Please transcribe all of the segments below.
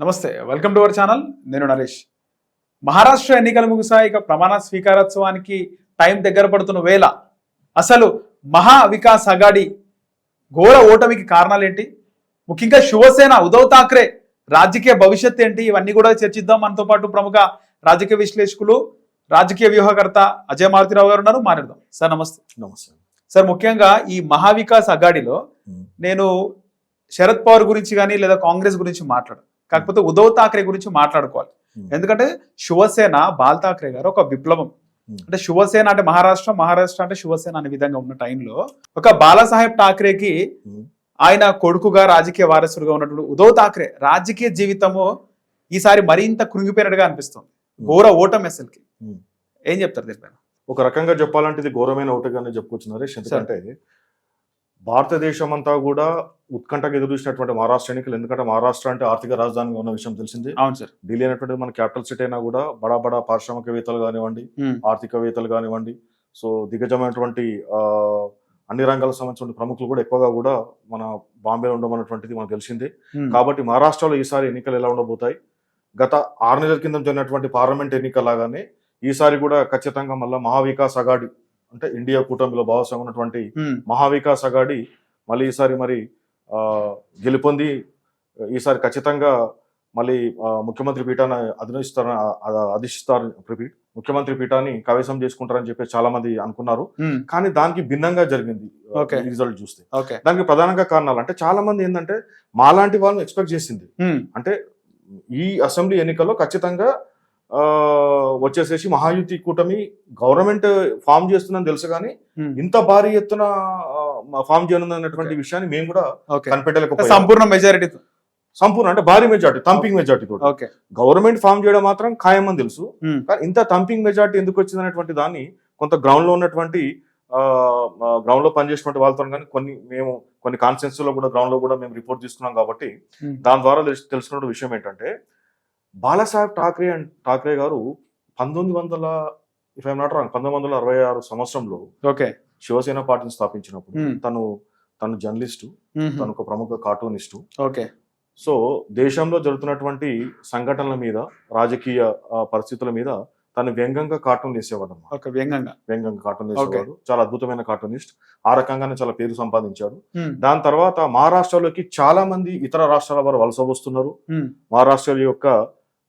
నమస్తే welcome to our channel. నేను నరేష్. మహారాష్ట్ర ఎన్నికలు ముగిసాయి ఇక ప్రమాణ స్వీకారోత్సవానికి టైం దగ్గర పడుతున్న వేళ అసలు మహా వికాస్ అగాడి ఘోర ఓటమికి కారణాలు ఏంటి ముఖ్యంగా శివసేన ఉద్ధవ్ ఠాక్రే రాజకీయ భవిష్యత్ ఏంటి? ఇవన్నీ కూడా చర్చిద్దాం. మనతో పాటు ప్రముఖ రాజకీయ విశ్లేషకులు రాజకీయ వ్యూహకర్త అజయ్ మారుతిరావు గారు ఉన్నారు. మాట్లాడదాం. సార్ నమస్తే. నమస్తే. సార్ ముఖ్యంగా ఈ మహావికాస్ అగాడిలో నేను శరద్ పవార్ గురించి కానీ లేదా కాంగ్రెస్ గురించి మాట్లాడు కాకపోతే ఉద్ధవ్ ఠాక్రే గురించి మాట్లాడుకోవాలి. Hmm. ఎందుకంటే శివసేన బాల్ ఠాక్రే గారు ఒక విప్లవం. Hmm. అంటే శివసేన అంటే మహారాష్ట్ర మహారాష్ట్ర అంటే శివసేన అనే విధంగా ఉన్న టైంలో ఒక బాలాసాహెబ్ ఠాక్రేకి ఆయన కొడుకుగా రాజకీయ వారసుడుగా ఉన్నటువంటి ఉద్ధవ్ ఠాక్రే రాజకీయ జీవితము ఈసారి మరింత కృంగిపోయినట్టుగా అనిపిస్తుంది. ఘోర ఓటమి అసలుకి. Hmm. ఏం చెప్తారు దీనిపైన ఒక రకంగా చెప్పాలంటే ఇది ఘోరమైన ఒకటిగానే చెప్పుకోవచ్చు నరేష్. ఎందుకంటే భారతదేశం అంతా కూడా ఉత్కంఠకు ఎదురు చూసినటువంటి మహారాష్ట్ర ఎన్నికలు. ఎందుకంటే మహారాష్ట్ర అంటే ఆర్థిక రాజధానిగా ఉన్న విషయం తెలిసింది. అవును సార్. ఢిల్లీ అనేటువంటి మన క్యాపిటల్ సిటీ అయినా కూడా బడా బడా పారిశ్రామికవేత్తలు కానివ్వండి. ఆర్థికవేత్తలు కానివ్వండి సో దిగ్గజమైనటువంటి ఆ, అన్ని రంగాలకు సంబంధించిన ప్రముఖులు కూడా ఎక్కువగా కూడా మన బాంబేలో ఉండమన్నటువంటిది మనకు తెలిసిందే. కాబట్టి మహారాష్ట్రలో ఈసారి ఎన్నికలు ఎలా ఉండబోతాయి? గత ఆరు నెలల కింద జరిగినటువంటి పార్లమెంట్ ఎన్నికలాగానే ఈసారి కూడా ఖచ్చితంగా మళ్ళీ మహావికాస్ అగాడి అంటే ఇండియా కూటమిలో భాగస్వామి ఉన్నటువంటి. మహావికాస్ అగాడి మళ్ళీ ఈసారి మరి ఆ, గెలుపొంది ఈసారి ఖచ్చితంగా మళ్ళీ ముఖ్యమంత్రి పీఠాన్ని అధినిస్తారని అధిష్టారు రిపీట్ ముఖ్యమంత్రి పీఠాన్ని కైవసం చేసుకుంటారని చెప్పి చాలా మంది అనుకున్నారు. కానీ దానికి భిన్నంగా జరిగింది. రిజల్ట్ చూస్తే ఓకే దానికి ప్రధానంగా కారణాలు అంటే చాలా మంది ఏంటంటే మాలాంటి వాళ్ళని ఎక్స్పెక్ట్ చేసింది. అంటే ఈ అసెంబ్లీ ఎన్నికల్లో ఖచ్చితంగా వచ్చేసేసి మహాయుతి కూటమి గవర్నమెంట్ ఫామ్ చేస్తుందని తెలుసు కానీ. ఇంత భారీ ఎత్తున ఫామ్ చేయనున్నటువంటి Okay. విషయాన్ని మేము కూడా ఓకే కనిపెట్టలేకపోయాం సంపూర్ణ మెజారిటీ సంపూర్ణ అంటే భారీ మెజార్టీ తంపింగ్ మెజార్టీ తోటి ఓకే గవర్నమెంట్ ఫామ్ చేయడం మాత్రం ఖాయమని తెలుసు Hmm. కానీ ఇంత తంపింగ్ మెజార్టీ ఎందుకు వచ్చింది అనేటువంటి దాన్ని కొంత గ్రౌండ్లో ఉన్నటువంటి గ్రౌండ్లో పనిచేసినటువంటి వాళ్ళతో కానీ కొన్ని మేము కొన్ని కాన్ఫరెన్స్లో కూడా గ్రౌండ్లో కూడా మేము రిపోర్ట్ తీసుకున్నాం కాబట్టి. దాని ద్వారా తెలుసు- తెలుసుకున్న విషయం ఏంటంటే బాలాసాహెబ్ ఠాక్రే అండ్ ఠాక్రే గారు పంతొమ్మిది వందల ఇఫ్ ఐమ్ నాట్ రాంగ్ పంతొమ్మిది వందల అరవై ఆరు సంవత్సరంలో ఓకే. శివసేన పార్టీని స్థాపించినప్పుడు Hmm. తను తను జర్నలిస్టు మ్మ్. తను ఒక ప్రముఖ కార్టూనిస్టు. ఓకే. సో దేశంలో జరుగుతున్నటువంటి సంఘటనల మీద రాజకీయ పరిస్థితుల మీద తను వ్యంగ్యంగా కార్టూన్ అన్నమాట ఓకే వ్యంగంగా కార్టూన్ వేసేవాడు. చాలా అద్భుతమైన కార్టూనిస్ట్. ఆ రకంగానే చాలా పేరు సంపాదించాడు. దాని తర్వాత మహారాష్ట్రలోకి చాలా మంది ఇతర రాష్ట్రాల వారు వలస వస్తున్నారు. మహారాష్ట్ర యొక్క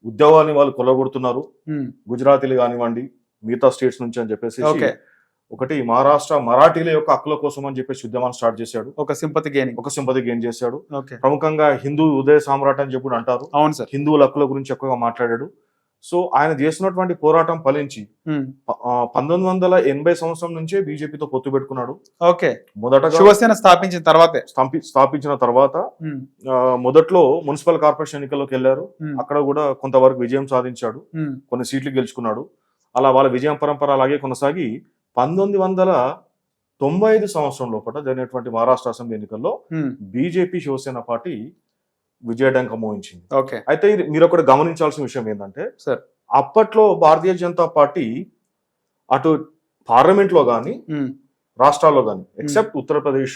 ఉద్యోగాన్ని వాళ్ళు కొలగొడుతున్నారు. గుజరాతీలు కానివ్వండి మిగతా స్టేట్స్ నుంచి అని చెప్పేసి ఒకటి మహారాష్ట్ర మరాఠీల యొక్క హక్కుల కోసం అని చెప్పేసి ఉద్యమాన్ని స్టార్ట్ చేశాడు. ఒక సింపతి గేనింగ్ ఒక సింపతి గెయిన్ చేశాడు. ప్రముఖంగా హిందూ ఉదయ సామ్రాట్ అని చెప్పి అంటారు. అవును సార్. హిందువుల హక్కుల గురించి ఎక్కువగా మాట్లాడాడు. సో ఆయన చేసినటువంటి పోరాటం ఫలించి ఆ, పంతొమ్మిది వందల ఎనభై సంవత్సరం నుంచే బీజేపీతో పొత్తు పెట్టుకున్నాడు ఓకే మొదటగా శివసేన స్థాపించిన తర్వాతే స్థాపి స్థాపించిన తర్వాత. ఆ, మొదట్లో మున్సిపల్ కార్పొరేషన్ ఎన్నికల్లోకి వెళ్ళారు మ్మ్. అక్కడ కూడా కొంతవరకు విజయం సాధించాడు. కొన్ని సీట్లు గెలుచుకున్నాడు అలా వాళ్ళ విజయం పరంపర అలాగే కొనసాగి పంతొమ్మిది వందల తొంభై ఐదు సంవత్సరం లోపల జరిగినటువంటి మహారాష్ట్ర అసెంబ్లీ ఎన్నికల్లో. బీజేపీ శివసేన పార్టీ విజయడంక మోహించింది ఓకే. అయితే మీరు ఒకటి గమనించాల్సిన విషయం ఏంటంటే సార్. అప్పట్లో భారతీయ జనతా పార్టీ అటు పార్లమెంట్లో కానీ. రాష్ట్రాల్లో కానీ ఎక్సెప్ట్ ఉత్తరప్రదేశ్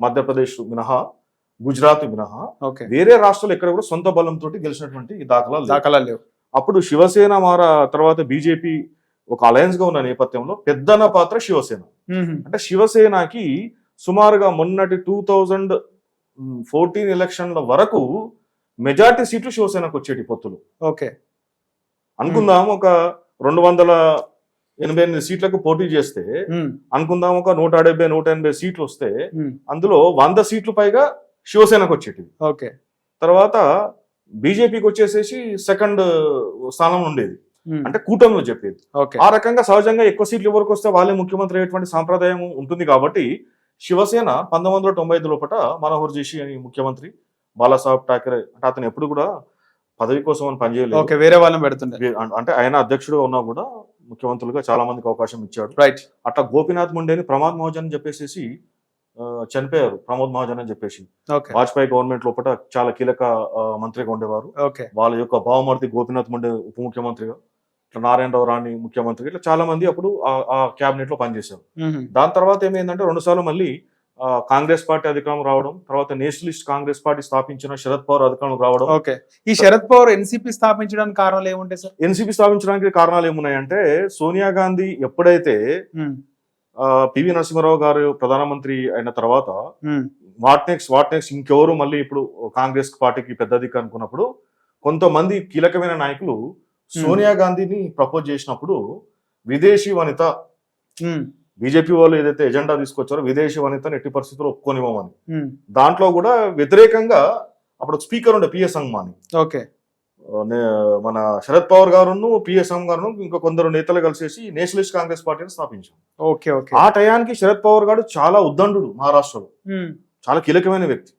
మధ్యప్రదేశ్ మినహా గుజరాత్ మినహా ఓకే. వేరే రాష్ట్రాలు ఎక్కడ కూడా సొంత బలంతో గెలిచినటువంటి దాఖలాలు లేవు. దాఖలా లేవు. అప్పుడు శివసేన మార తర్వాత బీజేపీ ఒక అలయన్స్గా ఉన్న నేపథ్యంలో పెద్దన పాత్ర శివసేన. అంటే శివసేనకి సుమారుగా మొన్నటి టూ థౌజండ్ ఫోర్టీన్ ఎలక్షన్ల వరకు మెజార్టీ సీట్లు శివసేనకు వచ్చేటి పొత్తులు. ఓకే. అనుకుందాం ఒక రెండు వందల ఎనభై ఎనిమిది సీట్లకు పోటీ చేస్తే. అనుకుందాం ఒక నూట డెబ్బై నూట ఎనభై సీట్లు వస్తే. అందులో వంద సీట్లు పైగా శివసేనకు వచ్చేటివి. ఓకే. తర్వాత బీజేపీకి వచ్చేసేసి సెకండ్ స్థానం ఉండేది. అంటే కూటమిలో చెప్పేది. ఓకే. ఆ రకంగా సహజంగా ఎక్కువ సీట్లు ఎవరికి వస్తే వాళ్ళే ముఖ్యమంత్రి అయ్యేటువంటి సాంప్రదాయం ఉంటుంది కాబట్టి శివసేన పంతొమ్మిది వందల తొంభై ఐదు లోపల మనోహర్ జోషి అని ముఖ్యమంత్రి బాలాసాహెబ్ ఠాకరే అంటే అతను ఎప్పుడు కూడా పదవి కోసం అని పనిచేయలేదు. ఓకే వేరే వాళ్ళని పెడుతుండే. అంటే ఆయన అధ్యక్షుడు ఉన్నా కూడా ముఖ్యమంత్రులుగా చాలా మందికి అవకాశం ఇచ్చాడు. రైట్ అట్లా గోపీనాథ్ ముండేని ప్రమాద్ మహాజన్ అని చెప్పేసి చనిపోయారు ప్రమోద్ మహాజన్ అని చెప్పేసి. వాజ్పేయి గవర్నమెంట్ లోపల చాలా కీలక మంత్రిగా ఉండేవారు. ఓకే. వాళ్ళ యొక్క భావమూర్తి గోపీనాథ్ ముండే ఉప ముఖ్యమంత్రిగా. ఇట్లా నారాయణరావు రాణి ముఖ్యమంత్రిగా ఇట్లా చాలా మంది అప్పుడు ఆ- క్యాబినెట్లో పనిచేశారు. దాని తర్వాత ఏమైందంటే రెండు సార్లు మళ్ళీ కాంగ్రెస్ పార్టీ అధికారం రావడం తర్వాత నేషనలిస్ట్ కాంగ్రెస్ పార్టీ స్థాపించిన శరద్ పవార్ అధికారం రావడం. ఓకే. ఈ శరద్ పవార్ ఎన్సీపీ స్థాపించడానికి కారణాలు ఏముంటాయి సార్? ఎన్సీపీ స్థాపించడానికి కారణాలు ఏమున్నాయంటే సోనియా గాంధీ ఎప్పుడైతే పివి నరసింహారావు గారు ప్రధానమంత్రి అయిన తర్వాత వాట్ నెక్స్ట్ వాట్ నెక్స్ట్ ఇంకెవరు మళ్ళీ ఇప్పుడు కాంగ్రెస్ పార్టీకి పెద్ద దిక్కు అనుకున్నప్పుడు కొంతమంది కీలకమైన నాయకులు సోనియా గాంధీని ప్రపోజ్ చేసినప్పుడు విదేశీ వనిత ఉమ్, బీజేపీ వాళ్ళు ఏదైతే ఎజెండా తీసుకొచ్చారో విదేశీ వనితను ఎట్టి పరిస్థితుల్లో ఒప్పుకోనివ్వమని. ఉమ్, దాంట్లో కూడా వ్యతిరేకంగా అప్పుడు స్పీకర్ ఉండే పిఎస్ సంగ్మాని ఓకే. మన శరద్ పవార్ గారును పిఎస్ గారును ఇంకా కొందరు నేతలు కలిసేసి నేషనలిస్ట్ కాంగ్రెస్ పార్టీని స్థాపించారు. Okay okay. ఆ టయానికి శరద్ పవార్ గారు చాలా ఉద్దండు మహారాష్ట్రలో. చాలా కీలకమైన వ్యక్తి.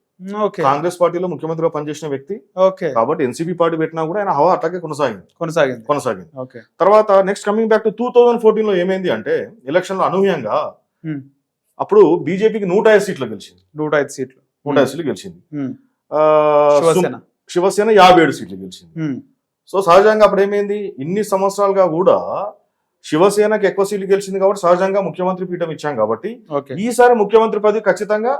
కాంగ్రెస్ పార్టీలో ముఖ్యమంత్రిగా పనిచేసిన వ్యక్తి. ఓకే. కాబట్టి ఎన్సీపీ పార్టీ పెట్టినా కూడా ఆయన హవా అట్లాగే కొనసాగింది. కొనసాగింది. కొనసాగింది. తర్వాత next coming back to two thousand ఫోర్టీన్లో ఏమైంది అంటే ఎలక్షన్లో అనూహ్యంగా. అప్పుడు బీజేపీకి నూట ఐదు సీట్లు గెలిచింది. నూట ఐదు సీట్లు. నూట ఐదు సీట్లు గెలిచింది. శివసేన. యాభై ఏడు సీట్లు గెలిచింది. సో సహజంగా అప్పుడు ఏమైంది? ఇన్ని సంవత్సరాలుగా కూడా శివసేనకి ఎక్కువ సీట్లు గెలిచింది కాబట్టి సహజంగా ముఖ్యమంత్రి పీఠం ఇచ్చాం కాబట్టి ఈసారి ముఖ్యమంత్రి పదవి ఖచ్చితంగా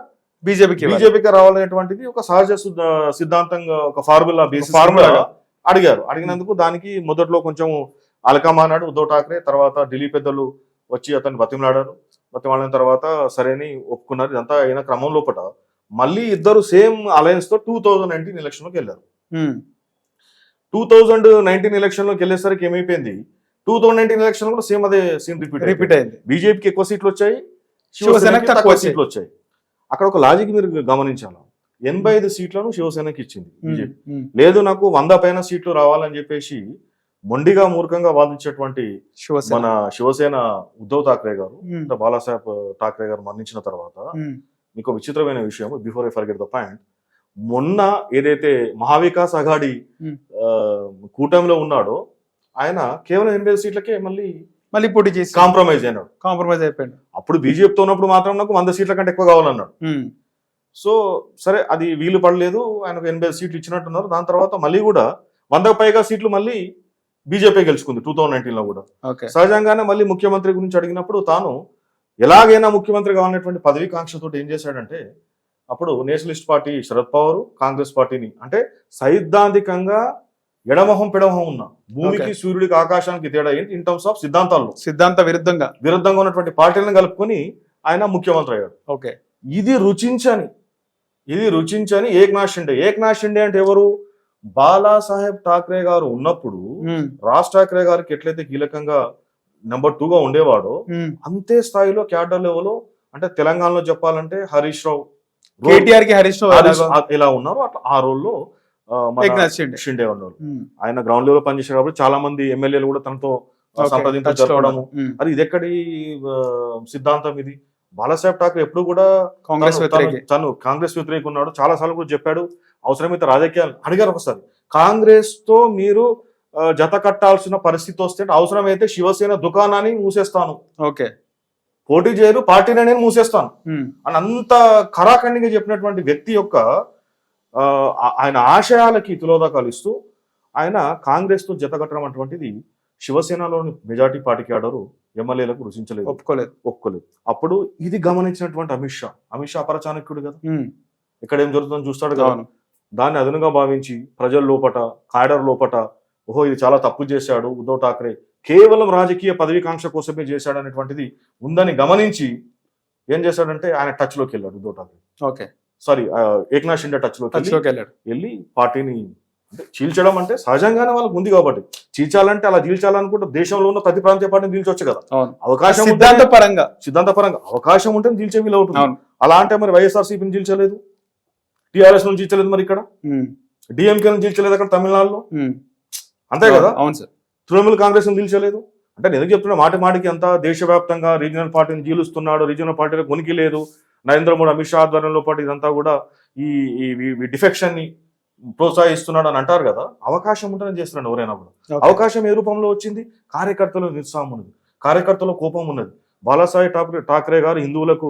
బీజేపీకి. బీజేపీకి రావాలనేటువంటిది ఒక సహజ సిద్ధ- సిద్ధాంతంగా ఒక ఫార్ములా బేసిస్ ఫార్ములాగా. అడిగారు. అడిగినందుకు దానికి మొదట్లో కొంచెం అలకమానాడు ఉద్ధవ్ ఠాక్రే తర్వాత ఢిల్లీ పెద్దలు వచ్చి అతన్ని బతిమలాడారు. బతిమలాడిన తర్వాత సరేని ఒప్పుకున్నారు. ఇదంతా అయిన క్రమం లోపల మళ్ళీ ఇద్దరు సేమ్ అలయన్స్తో టూ థౌజండ్ నైన్టీన్ ఎలక్షన్లోకి వెళ్ళారు. టూ థౌజండ్ నైన్టీన్ ఎలక్షన్లోకి వెళ్ళేసరికి ఏమైపోయింది? టూ థౌజండ్ నైన్టీన్ ఎలక్షన్ కూడా సేమ్ అదే సీన్ రిపీట్ రిపీట్ అయింది. బీజేపీకి ఎక్కువ సీట్లు వచ్చాయి. శివసేనకి తక్కువ. సీట్లు వచ్చాయి. అక్కడ ఒక లాజిక్ మీరు గమనించాలి. ఎనభై ఐదు సీట్లను శివసేనకి ఇచ్చింది లేదు నాకు వంద పైన సీట్లు రావాలని చెప్పేసి మొండిగా మూర్ఖంగా వాదించేటువంటి మన శివసేన ఉద్ధవ్ ఠాక్రే గారు బాలాసాహెబ్ ఠాక్రే గారు మరణించిన తర్వాత మీకు విచిత్రమైన విషయం before I forget the point మొన్న ఏదైతే మహావికాస్ అఘాడి కూటమిలో ఉన్నాడో ఆయన కేవలం ఎనభై ఐదు సీట్లకే మళ్ళీ మళ్ళీ పోటీ చేసి కాంప్రమైజ్ అయినాడు. కాంప్రమైజ్ అయిపోయాడు. అప్పుడు బీజేపీతో ఉన్నప్పుడు మాత్రం నాకు వంద సీట్ల కంటే ఎక్కువ కావాలన్నాడు. సో సరే అది వీలు పడలేదు. ఆయనకు ఎనభై సీట్లు ఇచ్చినట్టున్నారు. దాని తర్వాత మళ్ళీ కూడా వందకు పైగా సీట్లు మళ్ళీ బీజేపీ గెలుచుకుంది టూ థౌజండ్ నైన్టీన్లో కూడా. ఓకే. సహజంగానే మళ్ళీ ముఖ్యమంత్రి గురించి అడిగినప్పుడు తాను ఎలాగైనా ముఖ్యమంత్రి కావాలనేటువంటి పదవి కాంక్షతో ఏం చేశాడంటే అప్పుడు నేషనలిస్ట్ పార్టీ శరద్ పవార్ కాంగ్రెస్ పార్టీని అంటే సైద్ధాంతికంగా ఎడమొహం పెడమొహం ఉన్న భూమికి. సూర్యుడికి ఆకాశానికి తేడా ఏంటి? ఇన్ టర్మ్స్ ఆఫ్ సిద్ధాంతాల్లో. సిద్ధాంత విరుద్ధంగా. విరుద్ధంగా ఉన్నటువంటి పార్టీలను కలుపుకొని ఆయన ముఖ్యమంత్రి అయ్యాడు ఓకే. ఇది రుచించని ఇది రుచించని ఏక్నాథ్ షిండే. ఏక్నాథ్ షిండే అంటే ఎవరు? బాలాసాహెబ్ ఠాక్రే గారు ఉన్నప్పుడు రాజ్ ఠాక్రే గారికి ఎట్లయితే కీలకంగా నెంబర్ టూ గా ఉండేవాడో. అంతే స్థాయిలో క్యాడర్ లెవెల్ అంటే తెలంగాణలో చెప్పాలంటే హరీష్ రావు కేటీఆర్కి హరీష్ రావు? ఎలా ఉన్నారు అట్లా ఆ రోల్లో షిండే. ఆయన గ్రౌండ్ లెవెల్ పనిచేసారు కాబట్టి చాలా మంది ఎమ్మెల్యేలు కూడా తనతో టచ్లో జరపడము. అది ఇది ఎక్కడి సిద్ధాంతం ఇది? బాలాసాహెబ్ ఠాక్రే ఎప్పుడు కూడా కాంగ్రెస్ తను- కాంగ్రెస్ వ్యతిరేక ఉన్నాడు చాలా సార్లు కూడా చెప్పాడు. అవసరమైతే రాజకీయాలు అడిగారు ఒకసారి. కాంగ్రెస్తో మీరు జత కట్టాల్సిన పరిస్థితి వస్తే అవసరమైతే శివసేన దుకాణాన్ని మూసేస్తాను. ఓకే. పోటీ చేయరు పార్టీని నేను మూసేస్తాను. అని అంత ఖరాఖండిగా చెప్పినటువంటి వ్యక్తి యొక్క ఆయన ఆశయాలకి తిలోదకాలు ఇస్తూ ఆయన కాంగ్రెస్తో జత కట్టడం అటువంటిది శివసేనలోని మెజార్టీ పార్టీ క్యాడరు ఎమ్మెల్యేలకు రుచించలేదు. ఒప్పుకోలేదు. ఒప్పుకోలేదు. అప్పుడు ఇది గమనించినటువంటి అమిత్ షా. అమిత్ షా అపరచాణక్యుడు కదా. ఇక్కడ ఏం జరుగుతుందో చూస్తాడు కదా. దాన్ని అదనుగా భావించి ప్రజల లోపట కాడర్ లోపట ఓహో ఇది చాలా తప్పు చేశాడు ఉద్ధవ్ ఠాక్రే. కేవలం రాజకీయ పదవికాంక్ష కోసమే చేశాడు అనేటువంటిది ఉందని గమనించి ఏం చేశాడంటే ఆయన టచ్లోకి వెళ్ళాడు ఉద్ధవ్ ఠాక్రే. ఓకే. సారీ ఏక్నాథ్ షిండే టచ్లోకి టచ్ వెళ్ళి లోకి వెళ్ళాడు వెళ్ళి పార్టీని అంటే చీల్చడం అంటే సహజంగానే వాళ్ళకు ఉంది కాబట్టి. చీల్చాలంటే అలా చీల్చాలనుకుంటే దేశంలో ఉన్న ప్రతి ప్రాంతీయ పార్టీని చీల్చొచ్చు కదా. అవకాశం సిద్ధాంత పరంగా సిద్ధాంతపరంగా అవకాశం ఉంటే చీల్చే వీలు అవుతుంది. అలా అంటే మరి వైఎస్ఆర్సీపీని చీల్చలేదు? టీఆర్ఎస్ నుంచి చీల్చలేదు మరి ఇక్కడ? డిఎంకే నుంచి చీల్చలేదు అక్కడ తమిళనాడులో? అంతే కదా? అవును. సార్. తృణమూల్ కాంగ్రెస్ నిలిచలేదు అంటే నేను ఎందుకు చెప్తున్నా మాటి మాటికి అంతా దేశవ్యాప్తంగా రీజనల్ పార్టీని జీలుస్తున్నాడు రీజనల్ పార్టీలకు ఉనికి లేదు. నరేంద్ర మోడీ అమిత్ షా ఆధ్వర్యంలో పాటు ఇదంతా కూడా ఈ ఈ డిఫెక్షన్ని ప్రోత్సహిస్తున్నాడు అని అంటారు కదా అవకాశం ఉంటుందని చేస్తున్నాడు ఎవరైనా కూడా. అవకాశం ఏ రూపంలో వచ్చింది? కార్యకర్తలు నిరుత్సాహం ఉన్నది. కార్యకర్తలో కోపం ఉన్నది. బాలాసాహెబ్ ఠాక్రే ఠాక్రే గారు హిందువులకు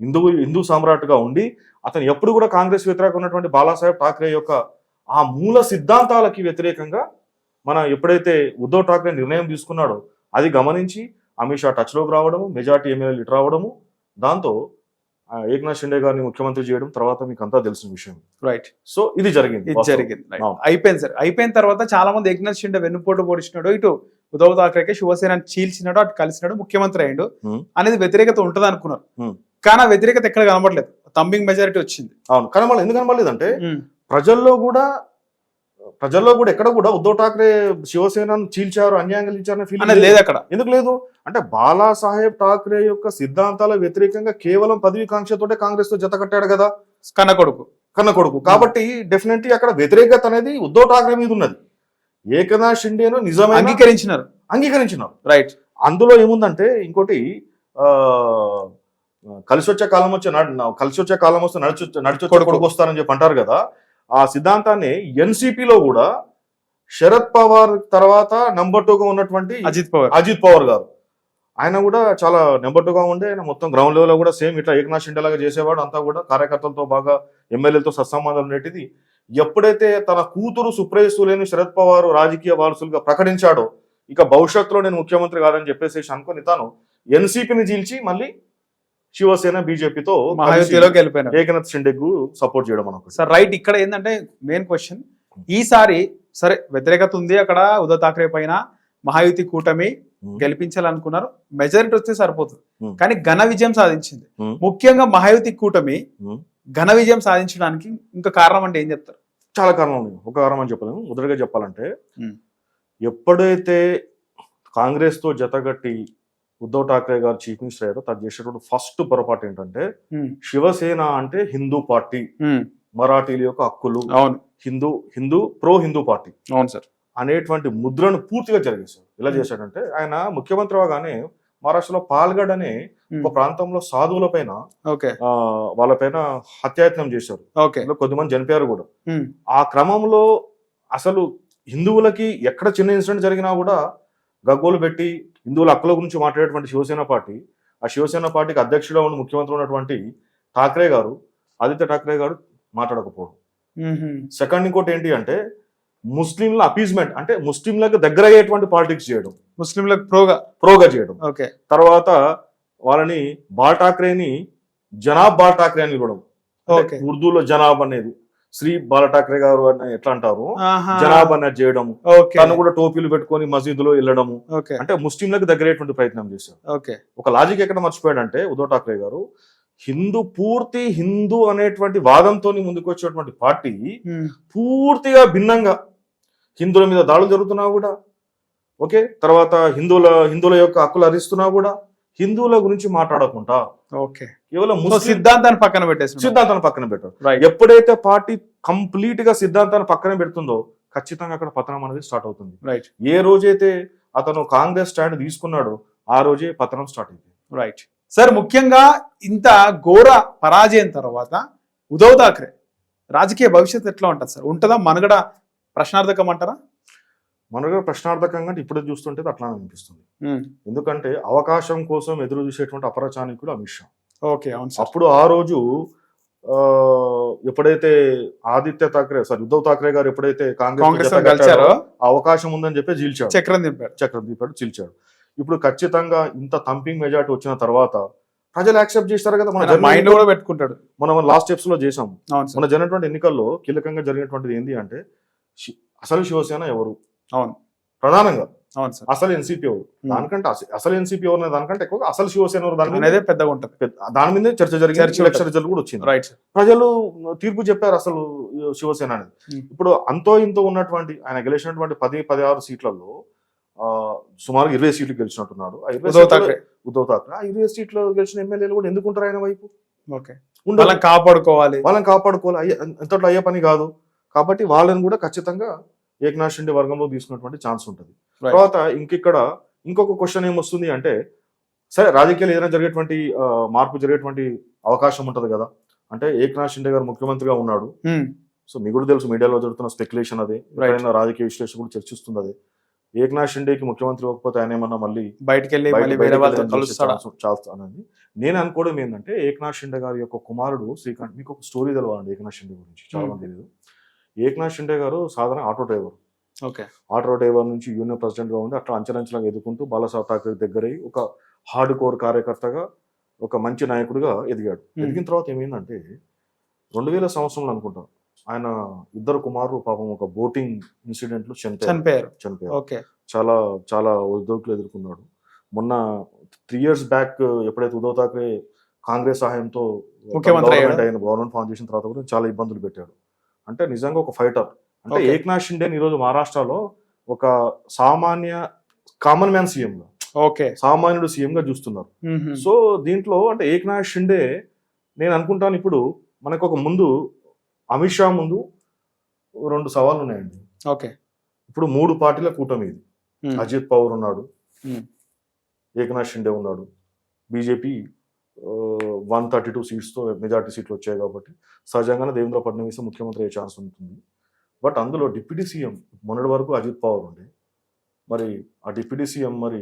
హిందువు హిందూ సామ్రాట్గా ఉండి అతను ఎప్పుడు కూడా కాంగ్రెస్ వ్యతిరేక ఉన్నటువంటి బాలాసాహెబ్ ఠాక్రే యొక్క ఆ మూల సిద్ధాంతాలకి వ్యతిరేకంగా మన ఎప్పుడైతే ఉద్ధవ్ ఠాక్రే నిర్ణయం తీసుకున్నాడో అది గమనించి అమిత్ షా టచ్లోకి రావడము మెజార్టీ ఎమ్మెల్యేలు ఇటు రావడము దాంతో ఏక్నాథ్ షిండే గారిని ముఖ్యమంత్రి చేయడం తర్వాత మీకు అంతా తెలిసిన విషయం. రైట్ సో ఇది జరిగింది ఇది. జరిగింది. అయిపోయింది సార్. అయిపోయిన తర్వాత చాలా మంది ఏకనాథ్ షిండే వెన్నుపోటు పొడిచినాడు. ఇటు ఉద్ధవ్ థాకరేకి శివసేన చీల్చినాడు అటు కలిసినాడు ముఖ్యమంత్రి అయ్యిండు Hmm. అనేది వ్యతిరేకత ఉంటది అనుకున్నారు Hmm. కానీ ఆ వ్యతిరేకత ఎక్కడ కనబడలేదు. తంబింగ్ మెజారిటీ వచ్చింది. అవును. కానీ వాళ్ళు ఎందుకు కనబడలేదంటే ప్రజల్లో కూడా ప్రజల్లో కూడా ఎక్కడ కూడా ఉద్ధవ్ ఠాక్రే శివసేనను చీల్చారు అనేది ఫీలింగ్ లేదు అక్కడ. ఎందుకు లేదు? అంటే బాలా సాహెబ్ ఠాక్రే యొక్క సిద్ధాంతాల వ్యతిరేకంగా కేవలం పదవి కాంక్షతోటే కాంగ్రెస్తో జత కట్టాడు కదా. కన్న కొడుకు. కన్న కొడుకు. కాబట్టి డెఫినెట్లీ అక్కడ వ్యతిరేకత అనేది ఉద్ధవ్ ఠాక్రే మీద ఉన్నది. ఏకనాథ్ షిండేను నిజమైన అంగీకరించినారు. అంగీకరించినారు. రైట్ అందులో ఏముందంటే ఇంకోటి ఆ కలిసి వచ్చే కాలం వచ్చే నడ- కలిసి వచ్చే కాలం వస్తే నడిచి కొడుకు. కొడుకు వస్తారని చెప్పి అంటారు కదా. ఆ సిద్ధాంతాన్ని ఎన్సిపిలో కూడా శరద్ పవార్ తర్వాత నెంబర్ టూగా ఉన్నటువంటి అజిత్ పవార్. అజిత్ పవార్ గారు. ఆయన కూడా చాలా నెంబర్ టూగా ఉండే ఆయన మొత్తం గ్రౌండ్ లెవెల్ కూడా సేమ్ ఇట్లా ఏకనాథ్ షిండే లాగా చేసేవాడు అంతా కూడా కార్యకర్తలతో బాగా ఎమ్మెల్యేలతో సత్సంబంధాలు ఉండేటిది. ఎప్పుడైతే తన కూతురు సుప్రేసు లేని శరద్ పవార్ రాజకీయ వారసులుగా ప్రకటించాడో ఇక భవిష్యత్తులో నేను ముఖ్యమంత్రి కాదని చెప్పేసి అనుకుని తాను ఎన్సీపీని చీల్చి మళ్ళీ శివసేన బీజేపీతో మహాయుతిలోకి వెళ్ళిపోయినారు. ఏకనాథ్ షిండేకు సపోర్ట్ చేయడం అనుకుంటా సార్ రైట్ ఇక్కడ ఏంటంటే మెయిన్ క్వశ్చన్ ఈసారి సరే వ్యతిరేకత ఉంది అక్కడ ఉద్ధవ్ థాకరే పైన మహాయుతి కూటమి గెలిపించాలనుకున్నారు. మెజారిటీ వస్తే సరిపోతుంది. కానీ ఘన విజయం సాధించింది. ముఖ్యంగా మహాయుతి కూటమి. ఘన విజయం సాధించడానికి ఇంకా కారణం అంటే ఏం చెప్తారు? చాలా కారణం ఒక కారణం అని చెప్పలేము మొదటిగా చెప్పాలంటే. ఎప్పుడైతే కాంగ్రెస్తో జతగట్టి ఉద్ధవ్ ఠాక్రే గారు చీఫ్ మినిస్టర్ అయ్యారో. తను చేసేటువంటి ఫస్ట్ పొరపాటు ఏంటంటే శివసేన అంటే హిందూ పార్టీ. మరాఠీల యొక్క హక్కులు. Hindu Hindu pro Hindu party. అవును సార్. అనేటువంటి ముద్రను పూర్తిగా జరిగేశారు. ఎలా చేశాడంటే ఆయన ముఖ్యమంత్రి అవగానే మహారాష్ట్రలో పాల్గడ్ అనే ఒక ప్రాంతంలో సాధువుల పైన ఓకే. ఆ, వాళ్ళపైన హత్యాయత్నం చేశారు. కొద్దిమంది చనిపోయారు కూడా. ఆ క్రమంలో అసలు హిందువులకి ఎక్కడ చిన్న ఇన్సిడెంట్ జరిగినా కూడా గగ్గోలు పెట్టి హిందువుల హక్కుల గురించి మాట్లాడేటువంటి శివసేన పార్టీ ఆ శివసేన పార్టీకి అధ్యక్షుడు ఉండి ముఖ్యమంత్రి ఉన్నటువంటి ఠాక్రే గారు ఆదిత్య ఠాక్రే గారు మాట్లాడకపోవడం. సెకండ్ ఇంకోటి ఏంటి అంటే ముస్లింల అపీజ్మెంట్ అంటే ముస్లింలకు దగ్గర అయ్యేటువంటి పాలిటిక్స్ చేయడం. ముస్లింలకు ప్రోగా. ప్రోగా చేయడం. ఓకే. తర్వాత వాళ్ళని బాల్ ఠాక్రేని జనాబ్ బాల్ ఠాక్రే అని ఇవ్వడం. ఓకే. ఉర్దూలో జనాబ్ అనేది. శ్రీ బాల ఠాక్రే గారు అని ఎట్లా అంటారు జనాబ్ అనేది చేయడం ఓకే. తను కూడా టోపీలు పెట్టుకొని మసీదులో వెళ్ళడము. అంటే ముస్లింలకు దగ్గరయ్యేటువంటి ప్రయత్నం చేశారు. ఓకే. ఒక లాజిక్ ఎక్కడ మర్చిపోయాడంటే ఉద్ధవ్ ఠాక్రే గారు హిందూ పూర్తి హిందూ అనేటువంటి వాదంతో ముందుకు వచ్చేటువంటి పార్టీ పూర్తిగా భిన్నంగా హిందువుల మీద దాడులు జరుగుతున్నా కూడా ఓకే? తర్వాత హిందువుల హిందువుల యొక్క హక్కులు హరిస్తున్నా కూడా హిందువుల గురించి మాట్లాడకుండా ఓకే. కేవలం సిద్ధాంతాన్ని పక్కన పెట్టేసి సిద్ధాంతాన్ని పక్కన పెట్టారు ఎప్పుడైతే పార్టీ కంప్లీట్గా సిద్ధాంతాన్ని పక్కన పెడుతుందో ఖచ్చితంగా అక్కడ పతనం అనేది స్టార్ట్ అవుతుంది. రైట్ ఏ రోజైతే అతను కాంగ్రెస్ స్టాండ్ తీసుకున్నాడో ఆ రోజే పతనం స్టార్ట్ అయింది. రైట్ సార్ ముఖ్యంగా ఇంత ఘోర పరాజయం తర్వాత ఉద్ధవ్ థాక్రే రాజకీయ భవిష్యత్తు ఎట్లా ఉంటుంది సార్? ఉంటుందా? మనుగడ ప్రశ్నార్థకం అంటారా? మనగా ప్రశ్నార్థకంగా అంటే ఇప్పుడు చూస్తుంటే అట్లా అనిపిస్తుంది. ఎందుకంటే అవకాశం కోసం ఎదురు చూసేటువంటి అపరచానికుడు అమిత్ షా. ఓకే అవును అప్పుడు ఆ రోజు ఆ, ఎప్పుడైతే ఆదిత్య ఠాక్రే సారీ ఉద్ధవ్ ఠాక్రే గారు ఎప్పుడైతే కాంగ్రెస్ అవకాశం ఉందని చెప్పి చీల్చాడు. చక్రం దింపాడు చక్రం దీపాడు చీల్చాడు. ఇప్పుడు ఖచ్చితంగా ఇంత థంపింగ్ మెజార్టీ వచ్చిన తర్వాత ప్రజలు యాక్సెప్ట్ చేస్తారు కదా మన మైండ్ కూడా పెట్టుకుంటాడు. మనం లాస్ట్ స్టెప్స్లో చేసాం మన జరిగినటువంటి ఎన్నికల్లో కీలకంగా జరిగినటువంటిది ఏంటి అంటే అసలు శివసేన ఎవరు? అవును. ప్రధానంగా. అవును సార్. అసలు ఎన్సీపీ ఎవరు దానికంటే అస- అసలు ఎన్సీపీ ఎవరు దానికంటే ఎక్కువ అసలు శివసేన ఎవరు దాని మీద పెద్దగా ఉంటుంది. దాని మీదే చర్చ జరిగింది. ఎలక్షన్ రిజల్ట్ కూడా వచ్చింది. Right sir. ప్రజలు తీర్పు చెప్పారు అసలు శివసేన అనేది. ఇప్పుడు అంతో ఇంతో ఉన్నటువంటి ఆయన గెలిచినటువంటి పది పదిహారు సీట్లలో ఆ, సుమారు ఇరవై సీట్లు గెలిచినట్టున్నాడు. ఉద్ధవ్ సీట్లలో- థాక్రే. ఉద్ధవ్ ఠాక్రే ఆ ఇరవై సీట్లు గెలిచిన ఎమ్మెల్యేలు కూడా ఎందుకు ఉంటారు ఆయన వైపు? ఓకే. వాళ్ళని కాపాడుకోవాలి. వాళ్ళని కాపాడుకోవాలి. అయ్యే ఎంతట్లో అయ్యే పని కాదు. కాబట్టి వాళ్ళని కూడా ఖచ్చితంగా ఏకనాథ్ షిండే వర్గంలో తీసుకున్నటువంటి ఛాన్స్ ఉంటుంది. తర్వాత ఇంకిక్కడ ఇంకొక క్వశ్చన్ ఏమొస్తుంది అంటే సరే రాజకీయాలు ఏదైనా జరిగేటువంటి మార్పు జరిగేటువంటి అవకాశం ఉంటుంది కదా. అంటే ఏకనాథ్ షిండే గారు ముఖ్యమంత్రిగా ఉన్నాడు. సో మీకు కూడా తెలుసు మీడియాలో జరుగుతున్న స్పెక్యులేషన్ అది. ఎక్కడైనా రాజకీయ విశ్లేషకులు చర్చిస్తుంది అది ఏకనాథ్ షిండేకి ముఖ్యమంత్రి ఇవ్వకపోతే ఆయన ఏమన్నా మళ్ళీ బయటికి వెళ్ళి బయట- మళ్ళీ బయటకు వేరే వాళ్ళతో వెళ్ళడం చేసే కలుస్తాడా? ఛాన్స్- ఛాన్స్ అనేది నేను అనుకోవడం ఏంటంటే ఏకనాథ్ షిండే గారి యొక్క కుమారుడు శ్రీకాంత్ మీకు ఒక స్టోరీ తెలవాలండి ఏకనాథ్ షిండే గురించి. చాలా. మంది తెలియదు ఏకనాథ్ షిండే గారు సాధారణ auto driver. Okay. Auto driver నుంచి యూనియన్ ప్రెసిడెంట్గా ఉండి అట్లా అంచెలంచెలుగా ఎదుర్కొంటూ బాలసాహెబ్ ఠాకరే దగ్గర ఒక హార్డ్ కోర్ కార్యకర్తగా ఒక మంచి నాయకుడిగా ఎదిగాడు. ఎదిగిన తర్వాత ఏమైందంటే రెండు వేల సంవత్సరంలో అనుకుంటా ఆయన ఇద్దరు కుమారులు పాపం ఒక బోటింగ్ ఇన్సిడెంట్లో చనిపోయారు. చనిపోయారు. ఓకే. చాలా చాలా ఒడిదొడుకులు ఎదుర్కొన్నాడు. మొన్న త్రీ ఇయర్స్ బ్యాక్ ఎప్పుడైతే ఉద్ధవ్ ఠాక్రే కాంగ్రెస్ సహాయంతో గవర్నమెంట్. అయిన గవర్నమెంట్ ఫామ్ చేసిన తర్వాత కూడా చాలా ఇబ్బందులు పెట్టాడు. అంటే నిజంగా ఒక ఫైటర్. అంటే. ఏక్నాథ్ షిండే ఈరోజు మహారాష్ట్రలో ఒక సామాన్య కామన్ మ్యాన్ సీఎం గా ఓకే. సామాన్యుడు సీఎం గా చూస్తున్నారు. సో దీంట్లో అంటే ఏక్నాథ్ షిండే నేను అనుకుంటాను ఇప్పుడు మనకు ఒక ముందు అమిత్ షా ముందు రెండు సవాళ్ళు ఉన్నాయండి. ఓకే. ఇప్పుడు మూడు పార్టీల కూటమి ఇది. అజిత్ పవార్ ఉన్నాడు. ఏకనాథ్ షిండే ఉన్నాడు. బీజేపీ వన్ థర్టీ టూ సీట్స్తో మెజార్టీ సీట్లు వచ్చాయి కాబట్టి సహజంగానే దేవేంద్ర ఫడ్నవీస్ ముఖ్యమంత్రి అయ్యే ఛాన్స్ ఉంటుంది బట్ అందులో డిప్యూటీ సీఎం మొన్నటి వరకు అజిత్ పవార్ ఉండే మరి ఆ డిప్యూటీ సీఎం మరి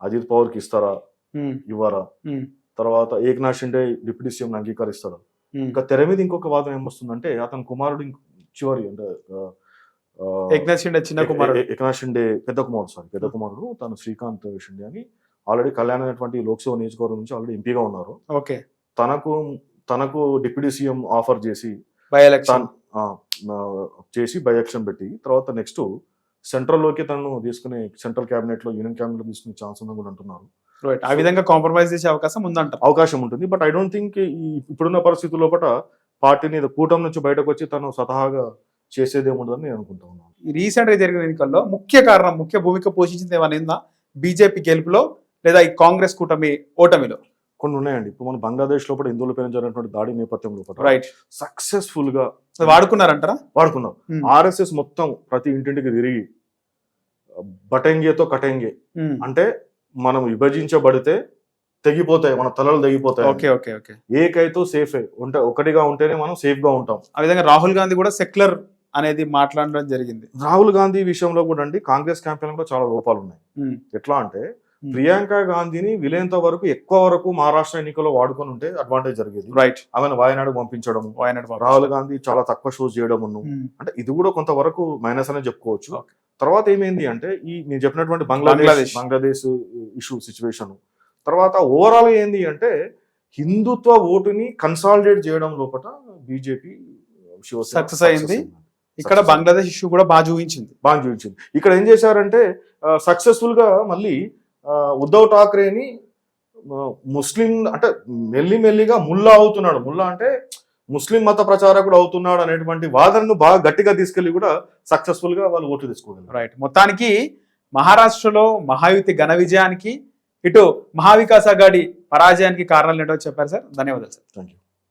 అజిత్ పవార్కి ఇస్తారా. ఇవ్వరా. తర్వాత ఏకనాథ్ షిండే డిప్యూటీ సీఎం అంగీకరిస్తారా. ఇంకా తెర మీద ఇంకొక వాదన ఏమొస్తుందంటే అతని కుమారుడు చివరి అంటే ఏక్నాథ్ షిండే చిన్న కుమారుడు ఏకనాథ్ షిండే పెద్ద కుమారుడు సారీ పెద్ద కుమారుడు తను శ్రీకాంత్ షిండే అని ఆల్రెడీ కళ్యాణ్ అనేటువంటి లోక్సభ నియోజకవర్గం నుంచి ఆల్రెడీ ఎంపీగా ఉన్నారు. ఓకే. తనకు తనకు డిప్యూటీ సీఎం ఆఫర్ చేసి బై ఎలక్షన్. చేసి బై ఎలక్షన్ పెట్టి తర్వాత నెక్స్ట్ సెంట్రల్లోకి తను తీసుకునే సెంట్రల్ క్యాబినెట్లో యూనియన్ క్యాబినెట్లో తీసుకునే ఛాన్స్ ఉందని కూడా అంటున్నారు. రైట్ ఆ విధంగా కాంప్రమైజ్ చేసే అవకాశం ఉందంటారు. అవకాశం ఉంటుంది. బట్ ఐ డోంట్ థింక్ ఈ ఇప్పుడున్న పరిస్థితుల్లో పట పార్టీని కూటమి నుంచి బయటకు వచ్చి తను స్వతహాగా చేసేది ఏముండదని నేను అనుకుంటా ఉన్నాను. ఈ రీసెంట్గా జరిగిన ఎన్నికల్లో ముఖ్య కారణం ముఖ్య భూమిక పోషించింది ఏమైనా బీజేపీ గెలుపులో లేదా ఈ కాంగ్రెస్ కూటమి ఓటమిలో? కొన్ని ఉన్నాయండి. ఇప్పుడు మన బంగ్లాదేశ్ లోపల హిందువుల పైన జరిగినటువంటి దాడి నేపథ్యం లోపల రైట్ సక్సెస్ఫుల్గా వాడుకున్నారంటారా? వాడుకున్నాం. Hmm. ఆర్ఎస్ఎస్ మొత్తం ప్రతి ఇంటింటికి తిరిగి బటంగేతో కటంగే. మ్మ్. అంటే మనం విభజించబడితే తెగిపోతాయి మన తలలు తెగిపోతాయి. ఓకే ఓకే ఓకే ఏకైతో సేఫే ఉంటే ఒకటిగా ఉంటేనే మనం సేఫ్గా ఉంటాం. ఆ విధంగా రాహుల్ గాంధీ కూడా సెక్యులర్ అనేది మాట్లాడడం జరిగింది. రాహుల్ గాంధీ విషయంలో కూడా అండి కాంగ్రెస్ క్యాంపెయిన్ కూడా చాలా లోపాలు ఉన్నాయి మ్మ్. ఎట్లా అంటే Hmm. ప్రియాంక గాంధీని వీలైనంత వరకు ఎక్కువ వరకు మహారాష్ట్ర ఎన్నికల్లో వాడుకొని ఉంటే అడ్వాంటేజ్ జరిగేది. రైట్ ఆమెను వాయనాడు పంపించడం. వాయనాడు. రాహుల్ గాంధీ చాలా తక్కువ షోస్ చేయడం మ్మ్. అంటే ఇది కూడా కొంతవరకు మైనస్ అనే చెప్పుకోవచ్చు. తర్వాత ఏమైంది అంటే ఈ నేను చెప్పినటువంటి బంగ్లాదేశ్ బంగ్లాదేశ్. ఇష్యూ సిచ్యువేషన్ తర్వాత ఓవరాల్ ఏంది అంటే హిందుత్వ ఓటుని కన్సాలిడేట్ చేయడం లోపల బీజేపీ Success అయింది. ఇక్కడ బంగ్లాదేశ్ ఇష్యూ కూడా బాగా చూపించింది. బాగా చూపించింది. ఇక్కడ ఏం చేశారంటే సక్సెస్ఫుల్గా మళ్ళీ ఉద్ధవ్ ఠాక్రేని ముస్లిం అంటే మెల్లి మెల్లిగా ముల్లా అవుతున్నాడు. ముల్లా అంటే ముస్లిం మత ప్రచారకుడు అవుతున్నాడు అనేటువంటి వాదనను బాగా గట్టిగా తీసుకెళ్ళి కూడా సక్సెస్ఫుల్గా వాళ్ళు ఓట్లు తీసుకోగలరు రైట్ మొత్తానికి మహారాష్ట్రలో మహాయుతి ఘన విజయానికి ఇటు మహావికాస్ అఘాడి పరాజయానికి కారణాలు ఏంటో చెప్పారు సార్. ధన్యవాదాలు సార్. Thank you